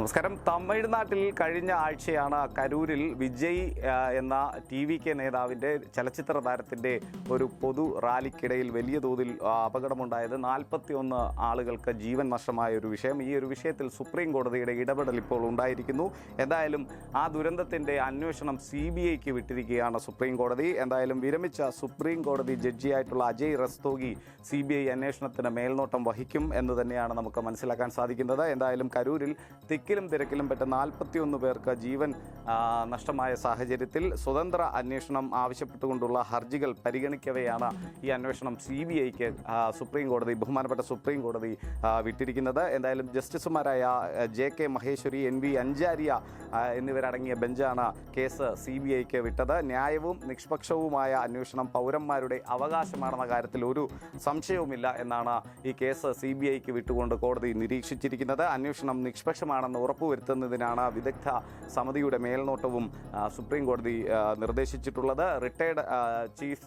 നമസ്കാരം. തമിഴ്നാട്ടിൽ കഴിഞ്ഞ ആഴ്ചയാണ് കരൂരിൽ വിജയ് എന്ന ടി വി കെ നേതാവിന്റെ ചലച്ചിത്ര താരത്തിന്റെ ഒരു പൊതു റാലിക്കിടയിൽ വലിയ തോതിൽ അപകടമുണ്ടായത്. നാൽപ്പത്തി ഒന്ന് ആളുകൾക്ക് ജീവൻ നഷ്ടമായ ഒരു വിഷയം. ഈ ഒരു വിഷയത്തിൽ സുപ്രീം കോടതിയുടെ ഇടപെടൽ ഇപ്പോൾ ഉണ്ടായിരിക്കുന്നു. എന്തായാലും ആ ദുരന്തത്തിന്റെ അന്വേഷണം സി ബി ഐക്ക് വിട്ടിരിക്കുകയാണ് സുപ്രീം കോടതി. എന്തായാലും വിരമിച്ച സുപ്രീം കോടതി ജഡ്ജിയായിട്ടുള്ള Ajay Rastogi C B I അന്വേഷണത്തിന് മേൽനോട്ടം വഹിക്കും എന്ന് തന്നെയാണ് നമുക്ക് മനസ്സിലാക്കാൻ സാധിക്കുന്നത്. എന്തായാലും കരൂരിൽ തിക്കിലും തിരക്കിലും പെട്ട നാൽപ്പത്തിയൊന്ന് പേർക്ക് ജീവൻ നഷ്ടമായ സാഹചര്യത്തിൽ സ്വതന്ത്ര അന്വേഷണം ആവശ്യപ്പെട്ടുകൊണ്ടുള്ള ഹർജികൾ പരിഗണിക്കവെയാണ് ഈ അന്വേഷണം സി ബി ഐക്ക് സുപ്രീം കോടതി ബഹുമാനപ്പെട്ട സുപ്രീം കോടതി വിട്ടിരിക്കുന്നത്. എന്തായാലും ജസ്റ്റിസുമാരായ J K Maheshwari N V Anjaria എന്നിവരടങ്ങിയ ബെഞ്ചാണ് കേസ് സി ബി ഐക്ക് വിട്ടത്. ന്യായവും നിഷ്പക്ഷവുമായ അന്വേഷണം പൗരന്മാരുടെ അവകാശമാണെന്ന കാര്യത്തിൽ ഒരു സംശയവുമില്ല എന്നാണ് ഈ കേസ് സി ബി ഐക്ക് വിട്ടുകൊണ്ട് കോടതി നിരീക്ഷിച്ചിരിക്കുന്നത്. അന്വേഷണം നിഷ്പക്ഷമാണെന്ന് ഉറപ്പുവരുത്തുന്നതിനാണ് വിദഗ്ധ സമിതിയുടെ മേൽനോട്ടവും സുപ്രീം കോടതി നിർദ്ദേശിച്ചിട്ടുള്ളത്. റിട്ടയർഡ് ചീഫ്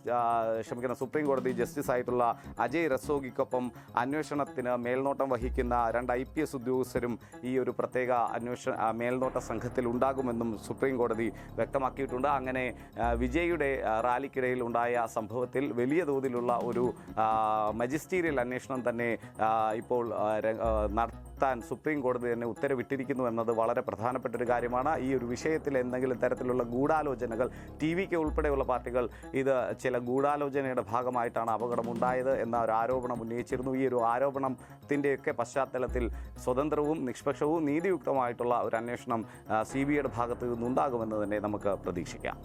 ക്ഷമിക്കുന്ന സുപ്രീം കോടതി ജസ്റ്റിസ് ആയിട്ടുള്ള അജയ് റസോഗിക്കൊപ്പം അന്വേഷണത്തിന് മേൽനോട്ടം വഹിക്കുന്ന രണ്ട് ഐ പി എസ് ഉദ്യോഗസ്ഥരും ഈ ഒരു പ്രത്യേക അന്വേഷണ മേൽനോട്ട സംഘത്തിൽ ഉണ്ടാകുമെന്നും സുപ്രീം കോടതി വ്യക്തമാക്കിയിട്ടുണ്ട്. അങ്ങനെ വിജയ്യുടെ റാലിക്കിടയിൽ ഉണ്ടായ സംഭവത്തിൽ വലിയ തോതിലുള്ള ഒരു മജിസ്റ്റീരിയൽ അന്വേഷണം തന്നെ ഇപ്പോൾ ആ, നടത്താൻ സുപ്രീം കോടതി തന്നെ ഉത്തരവിട്ടിരിക്കുന്നു എന്നത് വളരെ പ്രധാനപ്പെട്ട ഒരു കാര്യമാണ്. ഈ ഒരു വിഷയത്തിൽ എന്തെങ്കിലും തരത്തിലുള്ള ഗൂഢാലോചനകൾ ടി വിക്ക് ഉൾപ്പെടെയുള്ള പാർട്ടികൾ ഇത് ചില ഗൂഢാലോചനയുടെ ഭാഗമായിട്ടാണ് അപകടം ഉണ്ടായത് എന്ന ഒരു ആരോപണം ഉന്നയിച്ചിരുന്നു. ഈ ഒരു ആരോപണത്തിന്റെയൊക്കെ പശ്ചാത്തലത്തിൽ സ്വതന്ത്രവും നിഷ്പക്ഷവും നീതിയുക്തമായിട്ടുള്ള ഒരു അന്വേഷണം സി ബി ഐയുടെ ഭാഗത്ത് നിന്നുണ്ടാകുമെന്ന് തന്നെ നമുക്ക് പ്രതീക്ഷിക്കാം.